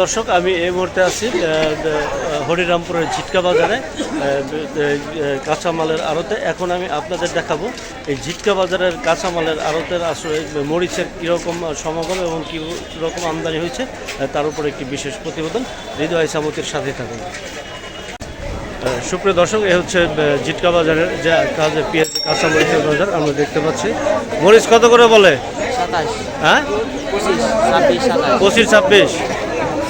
দর্শক আমি এই মুহূর্তে আছি হরিরামপুরের ঝিটকা বাজারে কাঁচামালের আড়তে। এখন আমি আপনাদের দেখাবো এই ঝিটকা বাজারের কাঁচামালের আড়তের আসলে মরিচের কীরকম সমাগম এবং কী রকম আমদানি হয়েছে তার উপর একটি বিশেষ প্রতিবেদন। হৃদয় সামতির সাথে থাকুন। সুপ্রিয় দর্শক এ হচ্ছে ঝিটকা বাজারের যে কাজে পেঁয়াজ কাঁচা মরিচের বাজার আমরা দেখতে পাচ্ছি। মরিচ কত করে বলে? হ্যাঁ? পঁচিশ ছাব্বিশ।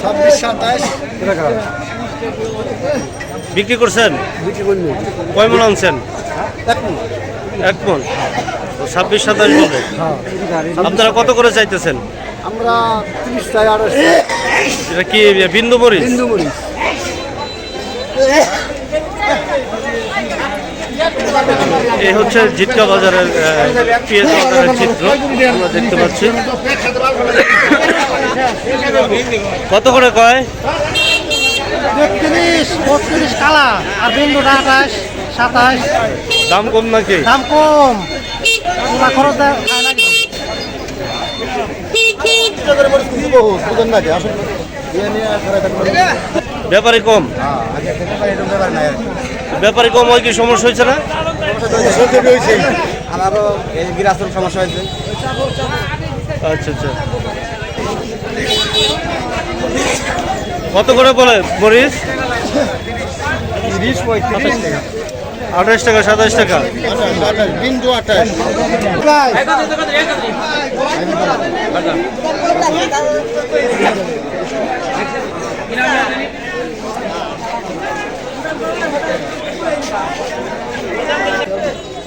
ছাব্বিশ ছাব্বিশ সাতাশ বিক্রি করছেন কয় মন আনছেন? এক মন। ছাব্বিশ সাতাশ বলে হ্যাঁ। আপনারা কত করে চাইতেছেন? আমরা তিরিশ টাকা আড়াইশো এটা কি বিন্দু মরিচ? বিন্দু মরিচ। এই হচ্ছে জিটকা বাজারের পেঁয়াজ বাজারের চিত্র। আমরা দেখতে পাচ্ছি। কত করে কয়? তেত্রিশ বত্রিশ কালা আর বিন্দুটা আঠাশ সাতাশ। দাম কম নাকি? দাম কম। খরচ। ব্যাপারে কম ব্যাপার কম হয় কি সমস্যা হয়েছে না। আমারও এই গিরাস্তর সমস্যা হয়েছে আচ্ছা আচ্ছা। কত করে বলে মরিচ? তিরিশ পঁয়ত্রিশ আঠাশ টাকা, সাতাশ টাকা। বিন্দু আঠাশ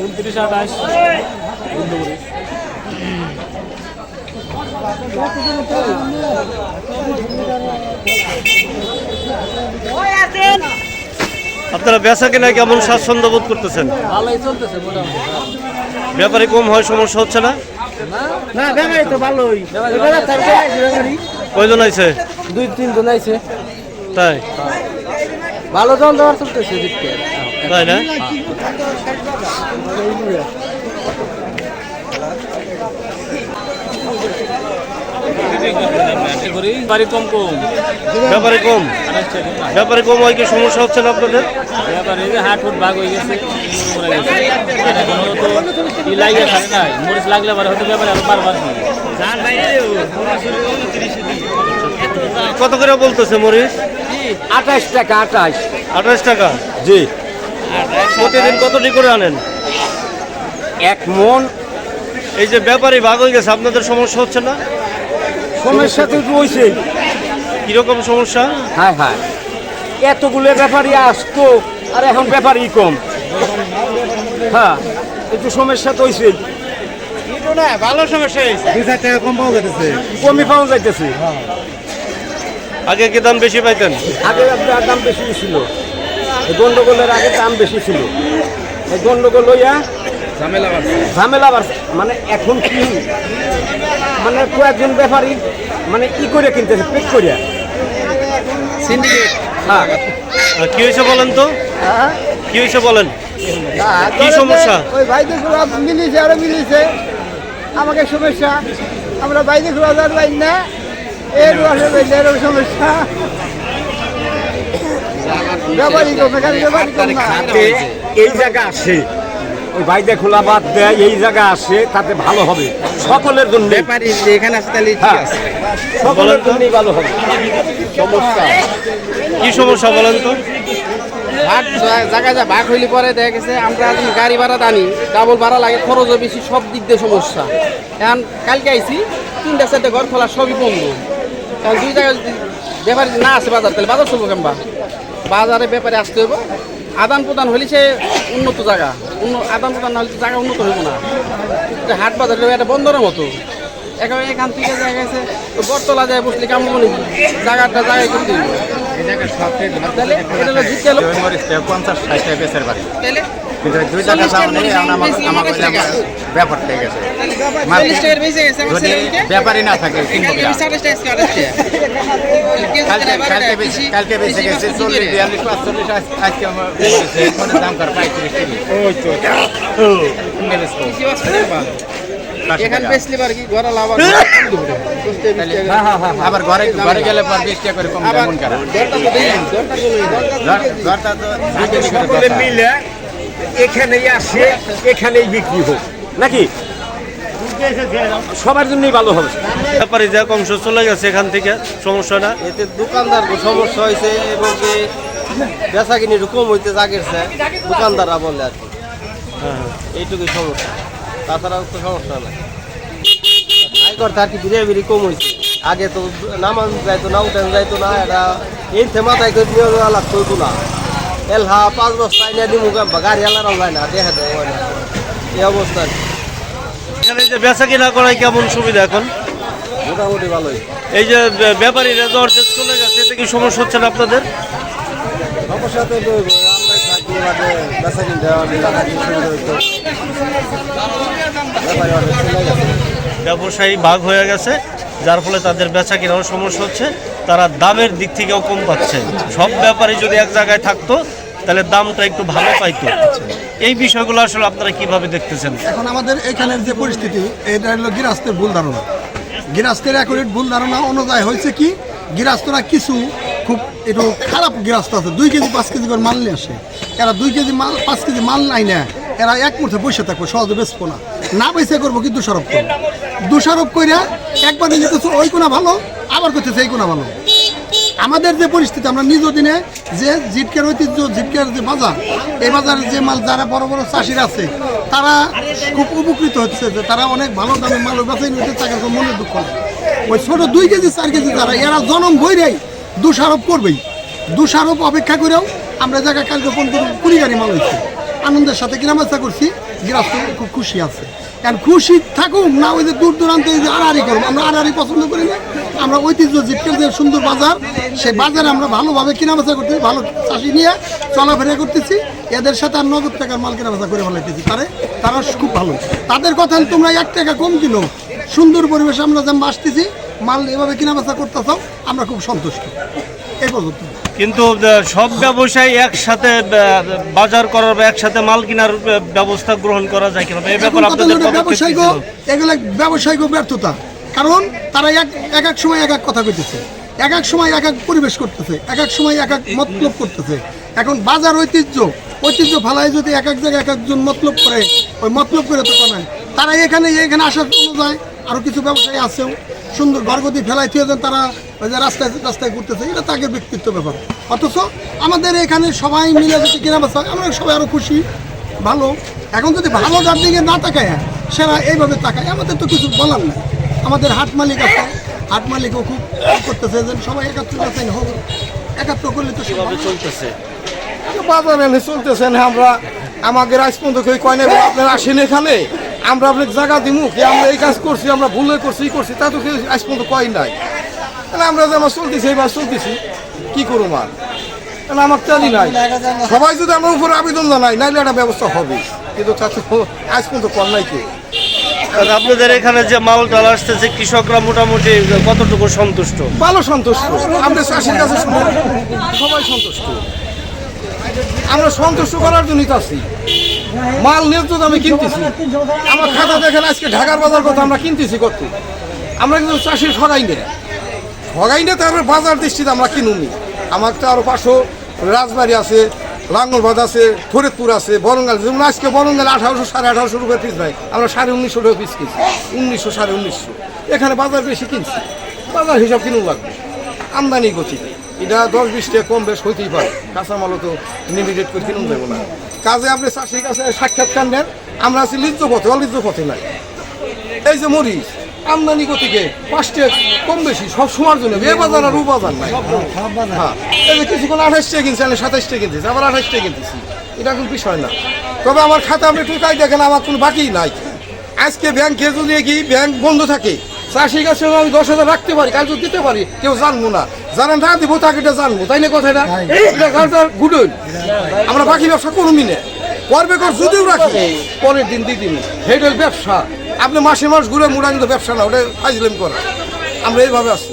উনত্রিশ আঠাশ। আপনারা বেচা কেনা কেমন স্বাচ্ছন্দ্য বোধ করতেছেন? ভালোই চলতেছে ব্যাপারে কম হয় সমস্যা হচ্ছে না? না? তো ভালোই। কয়জন আছে দুই তিন জন আইছে। তাই? ভালো জন দেওয়ার চলতেছে তাই না? বাড়ি কম কম। ব্যাপারে কম? ব্যাপারে কম হয় কি? সমস্যা হচ্ছে না আপনাদের? ব্যাপারে হাট ফুট ভাগ হয়ে গেছে তো থাকে না মরিচ লাগলে পরে হয়তো ব্যাপারে আরও বারবার কত করে বলতেছে মরিচ? আঠাশ টাকা আঠাশ। আঠাশ টাকা? জি। প্রতিদিন কতটি করে আনেন? এক মন। এই যে ব্যাপারী ভাগ হয়ে গেছে আপনাদের সমস্যা হচ্ছে না? সমস্যা তো রয়েছে কীরকম সমস্যা? হ্যাঁ হ্যাঁ। এতগুলো ব্যাপারই আসতো আর এখন ব্যাপারই কম। হ্যাঁ একটু সমস্যা তো হয়েছে ভালো সমস্যা দুই চার টাকা কম পাওয়া যেতেছে কমই পাওয়া যাইতেছে। আগে কি দাম বেশি পাইতেন? আগে দাম বেশি ছিল। গন্ডগোলের আগে দাম বেশি ছিল। গন্ডগোল লইয়া ঝামেলা বাড়ছে। মানে এখন কি? মানে কয়েকজন ব্যাপারী মানে ই করে কিনতেছে পেট করিয়া সিন্ডিকেট হ্যাঁ। কি হয়েছে বলেন তো? কি হয়েছে বলেন? কি সমস্যা? ওই ভাইদের খোলা মিলিছে আরও মিলিছে। আমাকে সমস্যা। আমরা বাইরে যার পাই না। এর এরকম সমস্যা। এই জায়গা আসে। ওই বাইদে খোলা বাদ দেয় এই জায়গা আসে তাতে ভালো হবে। সকলের জন্য ব্যাপারী এখানে আছে তাহলে হ্যাঁ। সকলের জন্যই ভালো হবে। সমস্যা। কি সমস্যা বলেন তো? ভাগ জায়গা যা ভাগ হইলে পরে দেখা গেছে আমরা গাড়ি ভাড়া দানি ডাবল ভাড়া লাগে খরচও বেশি সব দিক দিয়ে সমস্যা। এখন কালকে আইছি তিনটা চারটে ঘর খোলা সবই বন্ধ। কারণ দুই জায়গায় ব্যাপারী না আসে বাজার তাহলে বাজার চলবো কেমবা বাজারে ব্যাপারে আসতে হইব। আদান প্রদান হলে সে উন্নত জায়গা। আদান প্রদান না হলে জায়গা উন্নত হইব না। হাট বাজার এটা বন্দরের মতো। এখন এখান থেকে জায়গা গেছে তো বটতলা যায় বসলে কেমন বলি জায়গাটা জায়গায় করে দিল তাহলে এটা হলো জিতে লোক পঞ্চাশ ষাট টাকা বেচের বাড়ি। তাহলে কিন্তু দুই টাকা দাম নেই আমার আমার ব্যাপার থেকে গেছে। বেঁচে যদি ব্যাপারই না থাকে কালকে বেশি গেছে চল্লিশ বিয়াল্লিশ পাঁচচল্লিশ আজকে আমার দাম কর পঁয়ত্রিশ আবার ঘরে ঘরে গেলে পর বিশ টাকা করে কম আবার এখানেই আসে এখানেই বিক্রি হোক। নাকি? সবার জন্যই ভালো হবে। ব্যাপারী যে অংশ চলে গেছে এখান থেকে সমস্যা না? এতে দোকানদার সমস্যা হয়েছে এবং কি বেচা কিনি একটু কম হইতে জাগেছে দোকানদাররা বলে আর কি। হ্যাঁ। এইটুকুই সমস্যা। তাছাড়া তো সমস্যা নাই। আর কি কম হয়েছে আগে তো নামান যাইতো না উঠেন যাইতো না এটা এই থেমাতাই করে নিয়ে লাগতো তোলা এলহা পাঁচ বস্তায় নিয়ে দিমু গাড়ি এলারাও যায় না দেখা দেয় এই অবস্থা? এখানে যে বেচা কিনা করায় কেমন সুবিধা এখন? মোটামুটি ভালোই। এই যে বে- ব্যাপারীরা যে চলে গেছে এতে কি সমস্যা হচ্ছে না আপনাদের? সমস্যা তো বেচা কিনতে ব্যাপারী ব্যবসায়ী ভাগ হয়ে গেছে। যার ফলে তাদের বেচা কেনারও সমস্যা হচ্ছে, তারা দামের দিক থেকেও কম পাচ্ছে। সব ব্যাপারে যদি এক জায়গায় থাকতো, তাহলে দামটা একটু ভালো পাইতো। এই বিষয়গুলো আসলে আপনারা কীভাবে দেখতেছেন? এখন আমাদের এখানের যে পরিস্থিতি, এটা হলো গৃহস্থের ভুল ধারণা। গৃহস্থের অ্যাকুরেট ভুল ধারণা অনুযায়ী হয়েছে কি, গৃহস্থরা কিছু খুব একটু খারাপ গৃহস্থ আছে। দুই কেজি পাঁচ কেজি করে মাল নিয়ে আসে। এরা দুই কেজি মাল, পাঁচ কেজি মাল নাই না। এরা এক মুঠে বসে থাকব, সহজে বেচবো না। না বেঁচে করব কি দোষারোপ করব? দোষারোপ করে একবার নিজে ওই কোনা ভালো আবার করতেছে এই কোনা ভালো। আমাদের যে পরিস্থিতি, আমরা নিজ দিনে যে জিটকের ঐতিহ্য জিটকের যে বাজার, এই বাজারে যে মাল, যারা বড় বড় চাষিরা আছে, তারা খুব উপকৃত হচ্ছে যে তারা অনেক ভালো দামে মাল বেচাই নিতে তাকে মনে দুঃখ। ওই ছোট দুই কেজি, চার কেজি যারা, এরা জনম বইরেই দোষারোপ করবেই। দোষারোপ অপেক্ষা করেও আমরা জায়গায় কালকে ফোন করে কুড়ি গাড়ি মাল হয়েছে। আনন্দের সাথে কেনাবেচা করছি? গৃহস্থ খুব খুশি আছে। কারণ খুশি থাকুক, না ওই যে দূর দূরান্তে যে আড়াআড়ি করব আমরা আড়াআড়ি পছন্দ করি না। আমরা ঐতিহ্য জিটকের যে সুন্দর বাজার সেই বাজারে আমরা ভালোভাবে কেনাবেচা করতেছি ভালো চাষি নিয়ে চলাফেরা করতেছি। এদের সাথে আর নগদ টাকার মাল কেনাবেচা করে ফেলাইতেছি। তারে, তারা খুব ভালো। তাদের কথা তোমরা এক টাকা কম কিনো সুন্দর পরিবেশে আমরা যেমন আসতেছি মাল এভাবে কেনাবেচা করতেছ, আমরা খুব সন্তুষ্ট। এই পর্যন্ত। কিন্তু সব ব্যবসায়ী একসাথে বাজার করার বা একসাথে মাল কেনার ব্যবস্থা গ্রহণ করা যায় কিনা এই ব্যাপারে আপনাদের ব্যবসায়িক এগুলো ব্যবসায়িক ব্যর্থতা। কারণ তারা এক এক এক সময় এক এক কথা কইতেছে। এক এক সময় এক এক পরিবেশ করতেছে। এক এক সময় এক এক মতলব করতেছে। এখন বাজার ঐতিহ্য ঐতিহ্য ফালায় যদি এক এক জায়গায় এক একজন মতলব করে ওই মতলব করে তো নাই। তারা এখানে এখানে আসার অনুযায়ী আরও কিছু ব্যবসায়ী আছেও। সুন্দর ঘরগতি ফেলাই থিয়ে তারা। ওই যে রাস্তায় রাস্তায় ঘুরতেছে এটা তাকে ব্যক্তিত্ব ব্যাপার। অথচ আমাদের এখানে সবাই মিলে যদি কেনা বেচা আমরা সবাই আরও খুশি ভালো। এখন যদি ভালো যার দিকে না তাকায় সেরা এইভাবে তাকায় আমাদের তো কিছু বলার নাই। আমাদের হাট মালিক আছে হাট মালিকও খুব করতেছে যে সবাই একাত্র আছে হোক একাত্র করলে তো সব কীভাবে চলতেছে? বাজারে এনে চলতেছেন আমরা আমাকে আজ পর্যন্ত কেউ কয় না "বাবা, আপনারা আসেন এখানে। আমরা আপনাকে জায়গা দিমু কি আমরা এই কাজ করছি আমরা ভুলে করছি ই করছি তা তো কেউ আজ পর্যন্ত কয় নাই। তাহলে আমরা যে আমার চলতেছি এইবার চলতেছি। কি করুম আর? তাহলে আমার তেলই নাই। সবাই যদি আমার উপরে আবেদন জানাই নাইলে একটা ব্যবস্থা হবে। কিন্তু তা তো আজ পর্যন্ত কর নাই কেউ। আপনাদের এখানে যে মাল ডাল আসতেছে কৃষকরা মোটামুটি কতটুকু সন্তুষ্ট? ভালো সন্তুষ্ট। আমরা চাষির কাছে সবাই সন্তুষ্ট। আমরা সন্তুষ্ট করার জন্যই তো আছি। মাল ন্যায্য দামে কিনতেছি। আমার খাতা দেখেন আজকে ঢাকার বাজার কথা আমরা কিনতেছি করতে আমরা কিন্তু চাষির সরাই নেই। ঠগাই না তারপরে বাজার দৃষ্টিতে আমরা কিনুনি আমার তো আরও পাঁচশো রাজবাড়ি আছে, লাঙ্গলবাদ আছে, ফরিদপুর আছে, বরঙ্গাল। যেমন আজকে বরঙ্গাল আঠারোশো, সাড়ে আঠারোশো রুপির পিস ভাই। আমরা সাড়ে উনিশশো টাকা পিস কিনছি। উনিশশো, সাড়ে উনিশশো। এখানে বাজার বেশি কিনছি। বাজার হিসাব কিনুন লাগবে। আমদানি গতিতে। এটা দশ বিশ টাকা কম বেশ হইতেই পারে। কাঁচামালও তো লিমিটেড করে কিনুন দেবো না। কাজে আপনি চাষির কাছে সাক্ষাৎকার নেন আমরা আছি লিজ্জ পথে অলিজ্জ পথে নাই। এই যে মরিচ আমদানি গতিকে পাঁচটে কম বেশি সব সময়ের জন্য। এ বাজার আর ও বাজার নাই। হ্যাঁ। এই কিছুক্ষণ আঠাশ টাকা কিনছি আমি সাতাশ টাকা কিনতেছি আবার আঠাশ টাকা কিনতেছি। এটা কোনো বিষয় না। তবে আমার খাতা আপনি টুকাই দেখেন আমার কোনো বাকি নাই। আজকে ব্যাংকে যদি কি ব্যাংক বন্ধ থাকে চাষির কাছে আমি দশ হাজার রাখতে পারি কাল যদি দিতে পারি কেউ জানব না। যারা না দিব তাকে এটা জানব। তাই না কথাটা? এটা গুডল আমরা বাকি ব্যবসা করুমি না। করবে কর যদিও রাখি পরের দিন দিই দিন হেডেল ব্যবসা। আপনি মাসে মাস ঘুরে মোড়া কিন্তু ব্যবসা না ওটা ফাইজলেম করা। আমরা এইভাবে আছি।